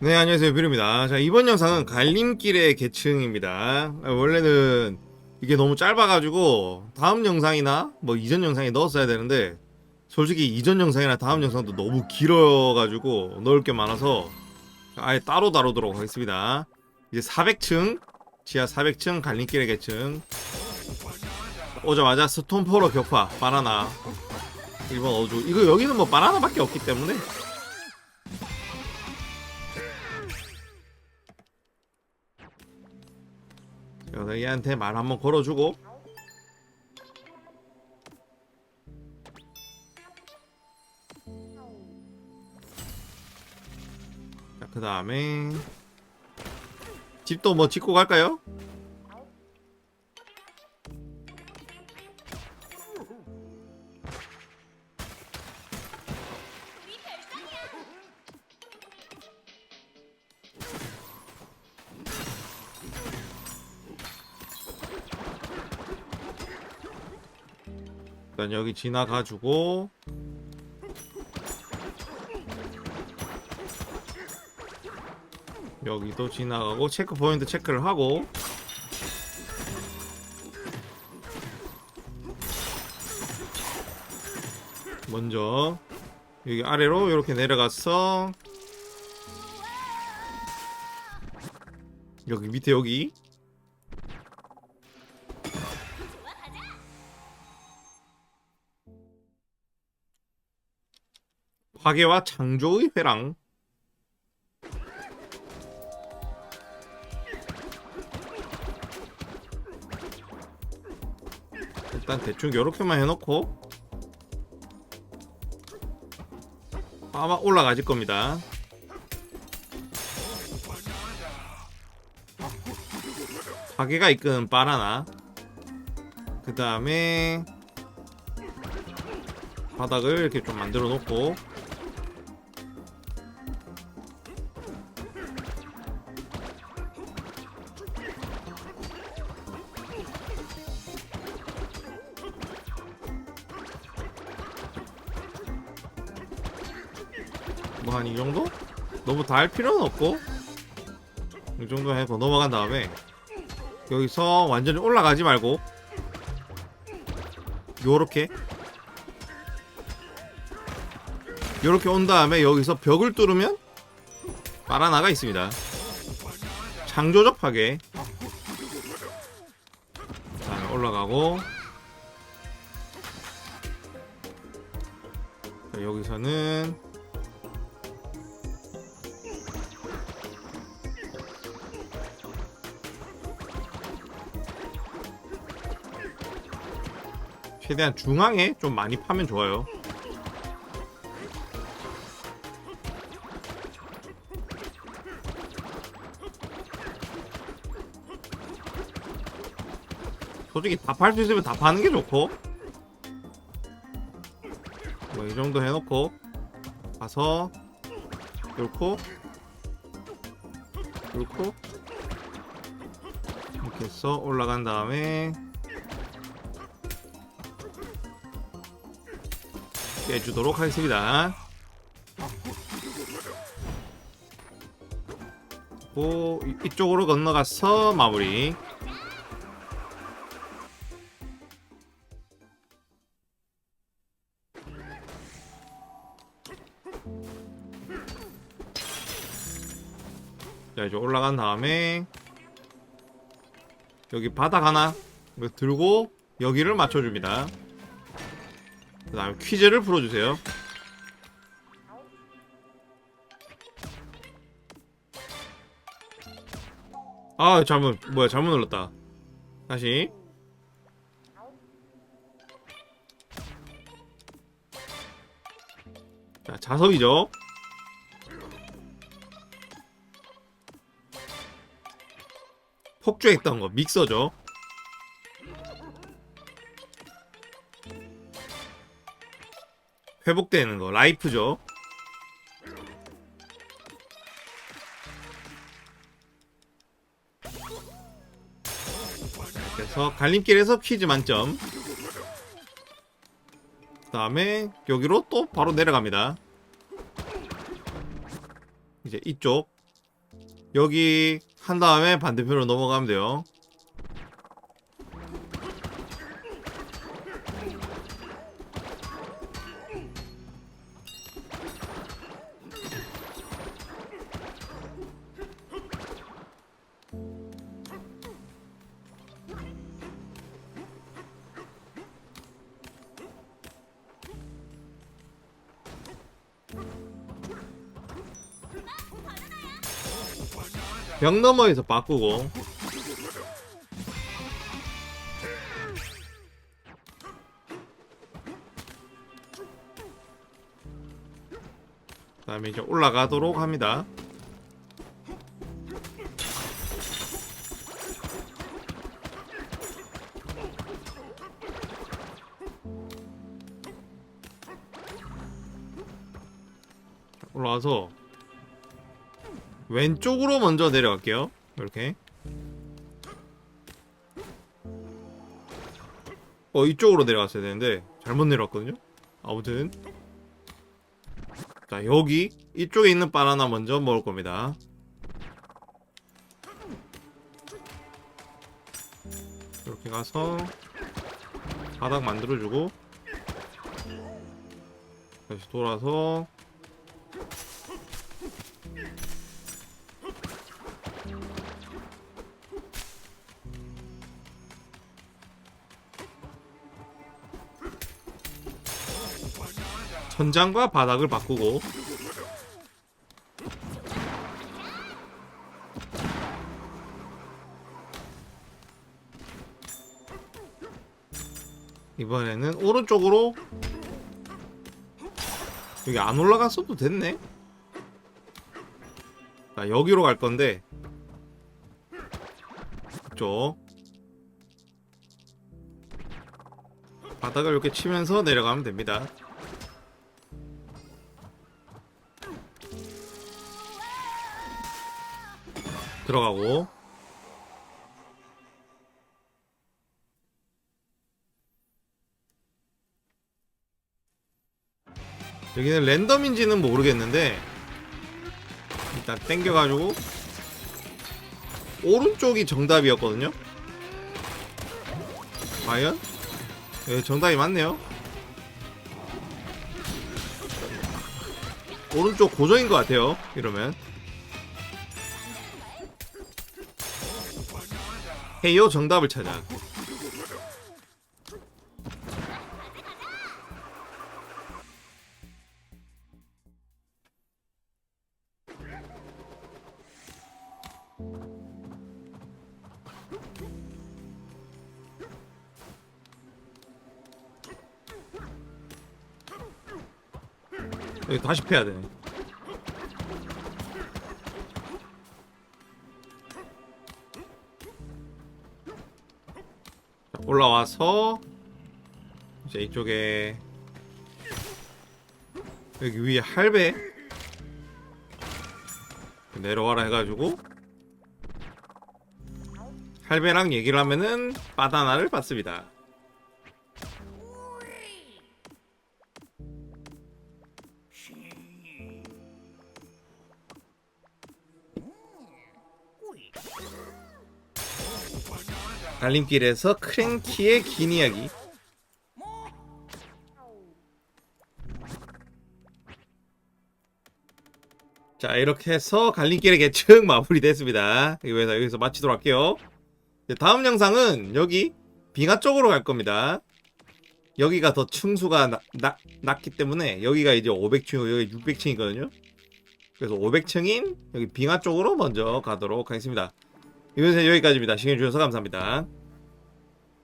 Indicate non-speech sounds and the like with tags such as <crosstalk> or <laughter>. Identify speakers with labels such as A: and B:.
A: 네 안녕하세요. 비루입니다. 자 이번 영상은 갈림길의 계층입니다. 아, 원래는 이게 너무 짧아가지고 다음 영상이나 뭐 이전 영상에 넣었어야 되는데 솔직히 이전 영상이나 다음 영상도 너무 길어가지고 넣을 게 많아서 아예 따로 다루도록 하겠습니다. 이제 400층 지하 400층 갈림길의 계층. 오자마자 스톤포러 격파 바나나. 1번 어주 이거 여기는 뭐 바나나밖에 없기 때문에 그래서 얘한테 말 한번 걸어주고 자, 그 다음에 집도 뭐 짓고 갈까요? 일단 여기 지나가지고. 여기도 지나가고 체크 포인트 체크를 하고. 먼저 여기 아래로 이렇게 내려가서 여기 밑에 여기 화계와 창조의 회랑. 일단 대충 요렇게만 해놓고. 아마 올라가질 겁니다. 화계가 이끄는 바나나. 그 다음에 바닥을 이렇게 좀 만들어 놓고 뭐 한 이 정도? 너무 다 할 필요는 없고. 이 정도 해서 넘어간 다음에 여기서 완전히 올라가지 말고 요렇게 요렇게 온 다음에 여기서 벽을 뚫으면 바나나가 있습니다. 창조적 파괴 자 올라가고. 자, 여기서는 최대한 중앙에 좀 많이 파면 좋아요. 솔직히 다 팔 수 있으면 다 파는 게 좋고 뭐 이 정도 해놓고 가서 이렇고 이렇고 이렇게 해서 올라간 다음에 깨주도록 하겠습니다. 고 이- 이쪽으로 건너가서 마무리. 자 이제 올라간 다음에 여기 바닥 하나 들고 여기를 맞춰줍니다. 그 다음에 퀴즈를 풀어주세요. 아 잘못 뭐야 잘못 눌렀다. 다시. 자 자석이죠. 폭주했던 거 믹서죠. 회복되는 거 라이프죠. 그래서 갈림길에서 퀴즈 만점. 그 다음에 여기로 또 바로 내려갑니다. 이제 이쪽 여기 한 다음에 반대편으로 넘어가면 돼요. 벽 너머에서 바꾸고 그 다음에 이제 올라가도록 합니다. 자, 올라와서 왼쪽으로 먼저 내려갈게요. 이렇게. 어 이쪽으로 내려갔어야 되는데 잘못 내려왔거든요. 아무튼 자 여기 이쪽에 있는 바나나 먼저 먹을 겁니다. 이렇게 가서 바닥 만들어주고 다시 돌아서 천장과 바닥을 바꾸고. 이번에는 오른쪽으로. 여기 안 올라갔어도 됐네. 자 여기로 갈 건데. 이쪽. 바닥을 이렇게 치면서 내려가면 됩니다 들어가고. 여기는 랜덤인지는 모르겠는데 일단 땡겨가지고. 오른쪽이 정답이었거든요. 과연? 예, 정답이 맞네요. 오른쪽 고정인 것 같아요 이러면 헤이요 정답을 찾아. 다시 패야 되네 올라와서 이제 이쪽에 여기 위에 할배 내려와라 해가지고 할배랑 얘기를 하면은 바나나를 받습니다. 갈림길에서 크랭키의 긴 이야기. 자 이렇게 해서 갈림길의 계층 <laughs> 마무리됐습니다. 여기서 여기서 마치도록 할게요. 다음 영상은 여기 빙하 쪽으로 갈 겁니다. 여기가 더 층수가 나, 나, 낮기 때문에 여기가 이제 500층 여기 600층이거든요. 그래서 500층인 여기 빙하 쪽으로 먼저 가도록 하겠습니다 영상 여기까지입니다. 시청해주셔서 감사합니다